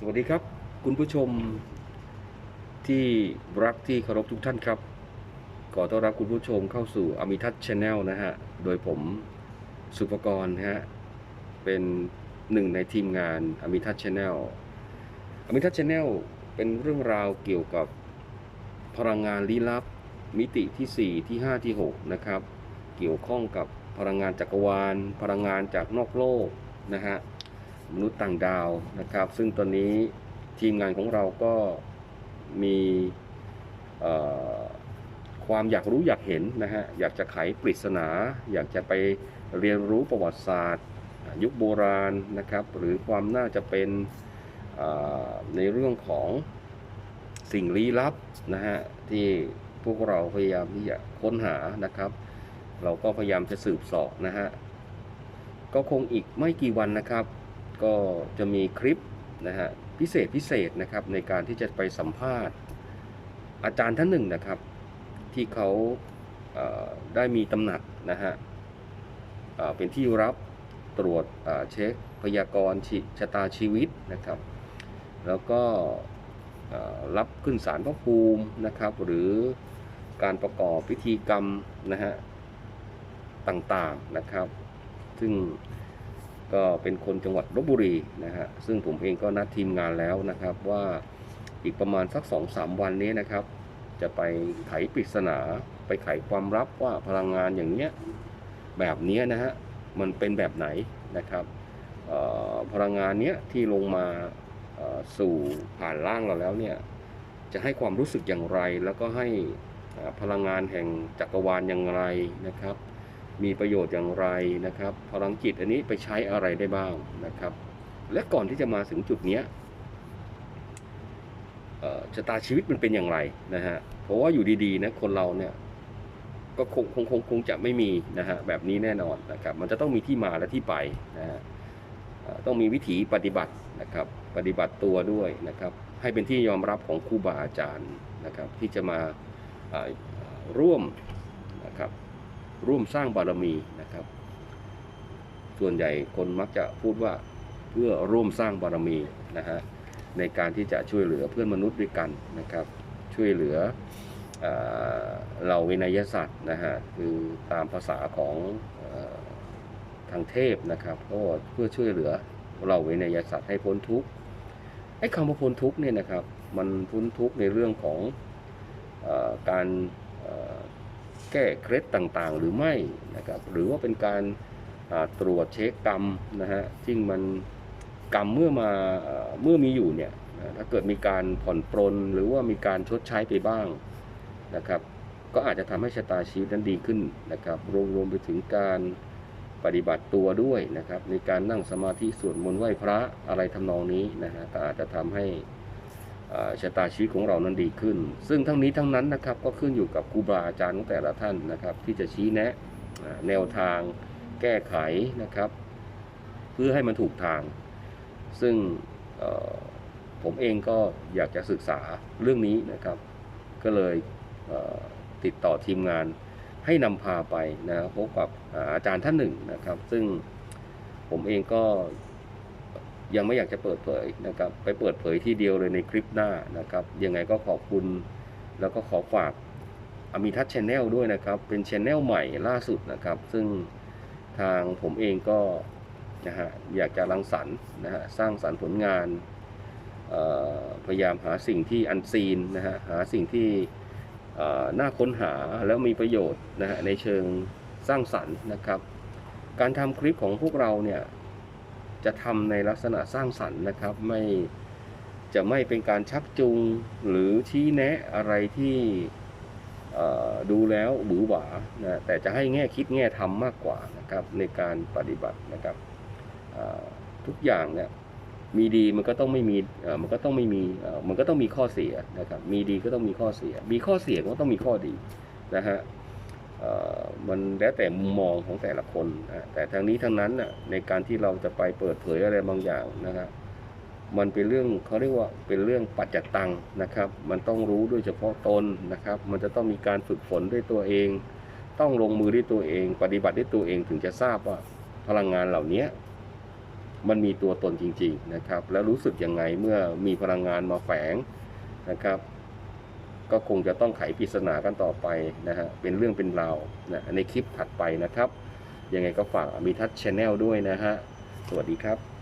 สวัสดีครับ คุณผู้ชมที่รักที่เคารพทุกท่านครับ ขอต้อนรับคุณผู้ชมเข้าสู่อมิทัศน์ชาแนลนะฮะ โดยผมสุภกรนะฮะ เป็นหนึ่งในทีมงานอมิทัศน์ชาแนลอมิทัศน์ชาแนลเป็นเรื่องราวเกี่ยวกับพลังงานลี้ลับมิติที่ 4 ที่ 5 ที่ 6 นะครับ เกี่ยวข้องกับพลังงานจักรวาล พลังงานจากนอกโลกนะฮะ มนุษย์ต่างดาวนะครับ ซึ่งตอนนี้ทีมงานของเราก็มีความอยากรู้อยากเห็นนะฮะอยากจะไขปริศนา อยากจะไปเรียนรู้ประวัติศาสตร์ ยุคโบราณนะครับ หรือความน่าจะเป็นในเรื่องของสิ่งลี้ลับนะฮะที่พวกเราพยายามที่จะค้นหานะครับ เราก็พยายามจะสืบสอบนะฮะก็คงอีกไม่กี่วันนะครับ ก็จะมีคลิปนะฮะพิเศษพิเศษนะครับในการที่จะไปสัมภาษณ์อาจารย์ท่านหนึ่งนะครับ ที่เขาเอ่อได้มีตำหนักนะฮะเเป็นที่รับตรวจเเช็คพยากรณ์ชะตาชีวิตนะครับ แล้วก็รับขึ้นศาลพระภูมินะครับ หรือการประกอบพิธีกรรมนะฮะต่างๆนะครับ ซึ่ง ก็เป็นคนจังหวัดลบบุรีนะฮะซึ่งผมเองก็นัดทีมงานแล้วนะครับว่าอีกประมาณสักสองสามวันนี้นะครับ จะไปไขปริศนาไปไขความลับว่าพลังงานอย่างเนี้ยแบบเนี้ยนะฮะมันเป็นแบบไหนนะครับพลังงานเนี้ยที่ลงมาสู่ผ่านร่างเราแล้วเนี่ยจะให้ความรู้สึกอย่างไร แล้วก็ให้พลังงานแห่งจักรวาลอย่างไรนะครับ มีประโยชน์อย่างไรนะครับ พลังจิตอันนี้ไปใช้อะไรได้บ้างนะครับ และก่อนที่จะมาถึงจุดนี้ชะตาชีวิตมันเป็นอย่างไรนะฮะเพราะว่าอยู่ดีๆนะคนเราเนี่ยก็คงคงคงคงจะไม่มีนะฮะแบบนี้แน่นอนนะครับ มันจะต้องมีที่มาและที่ไปนะฮะต้องมีวิถีปฏิบัตินะครับ ปฏิบัติตัวด้วยนะครับ ให้เป็นที่ยอมรับของครูบาอาจารย์นะครับ ที่จะมาร่วมนะครับ ร่วมสร้างบารมีนะครับ ส่วนใหญ่คนมักจะพูดว่าเพื่อร่วมสร้างบารมีนะฮะในการที่จะช่วยเหลือเพื่อนมนุษย์ด้วยกันนะครับ ช่วยเหลือเอ่อเหล่าวินัยศาสตว์นะฮะคือตามภาษาของอทางเทพนะครับก็เพื่อช่วยเหลือเหล่าวินัยศาสตว์ให้พ้นทุกข์ไอ้คำว่าพ้นทุกข์เนี่ยนะครับ มันพ้นทุกข์ในเรื่องของอการ แก้เคล็ดต่างๆ หรือไม่นะครับหรือว่าเป็นการตรวจเช็คกรรมนะฮะซึ่งมันกรรมเมื่อมาเมื่อมีอยู่เนี่ยถ้าเกิดมีการผ่อนปรนหรือว่ามีการชดใช้ไปบ้างนะครับก็อาจจะทำให้ชะตาชีวิตนั้นดีขึ้นนะครับรวมรวมไปถึงการปฏิบัติตัวด้วยนะครับในการนั่งสมาธิสวดมนต์ไหว้พระอะไรทำนองนี้นะฮะก็อาจจะทำให้ ชะตาชีวิตของเรานั้นดีขึ้น ซึ่งทั้งนี้ทั้งนั้นนะครับก็ขึ้นอยู่กับครูบาอาจารย์ของแต่ละท่านนะครับ ที่จะชี้แนะแนวทางแก้ไขนะครับ เพื่อให้มันถูกทาง ซึ่งผมเองก็อยากจะศึกษาเรื่องนี้นะครับ ก็เลยเติดต่อทีมงานให้นำพาไปนะพบกับอาจารย์ท่านหนึ่งนะครับ ซึ่งผมเองก็ ยังไม่อยากจะเปิดเผยนะครับไปเปิดเผยที่เดียวเลยในคลิปหน้านะครับยังไงก็ขอบคุณ แล้วก็ขอฝากอามีทัศชแนลด้วยนะครับเป็นชแนลใหม่ล่าสุดนะครับ ซึ่งทางผมเองก็นะฮะอยากจะรังสรรค์นะฮะสร้างสรรค์ผลงานพยายามหาสิ่งที่อันซีนนะฮะหาสิ่งที่น่าค้นหาแล้วมีประโยชน์นะฮะในเชิงสร้างสรรค์นะครับ การทำคลิปของพวกเราเนี่ย จะทำในลักษณะสร้างสรรค์นะครับ ไม่จะไม่เป็นการชักจูงหรือชี้แนะอะไรที่ดูแล้วหวือหวานะแต่จะให้แง่คิดแง่ทำมากกว่านะครับในการปฏิบัตินะครับทุกอย่างเนี่ยมีดีมันก็ต้องไม่มีมันก็ต้องไม่มีมันก็ต้องมีข้อเสียนะครับมีดีก็ต้องมีข้อเสีย มีข้อเสียก็ต้องมีข้อดีนะฮะ มันแล้วแต่มุมมองของแต่ละคนนะแต่ทางนี้ทั้งนั้นน่ะในการที่เราจะไปเปิดเผยอะไรบางอย่างนะครับมันเป็นเรื่องเขาเรียกว่าเป็นเรื่องปัจจตังนะครับ มันต้องรู้ด้วยเฉพาะตนนะครับ มันจะต้องมีการฝึกฝนด้วยตัวเอง ต้องลงมือด้วยตัวเอง ปฏิบัติด้วยตัวเองถึงจะทราบว่าพลังงานเหล่านี้มันมีตัวตนจริง ๆนะครับ แล้วรู้สึกยังไงเมื่อมีพลังงานมาแฝงนะครับ ก็คงจะต้องไขปริศนากันต่อไปนะฮะเป็นเรื่องเป็นราวนะในคลิปถัดไปนะครับ ยังไงก็ฝากมีทัชชแนลด้วยนะฮะ สวัสดีครับ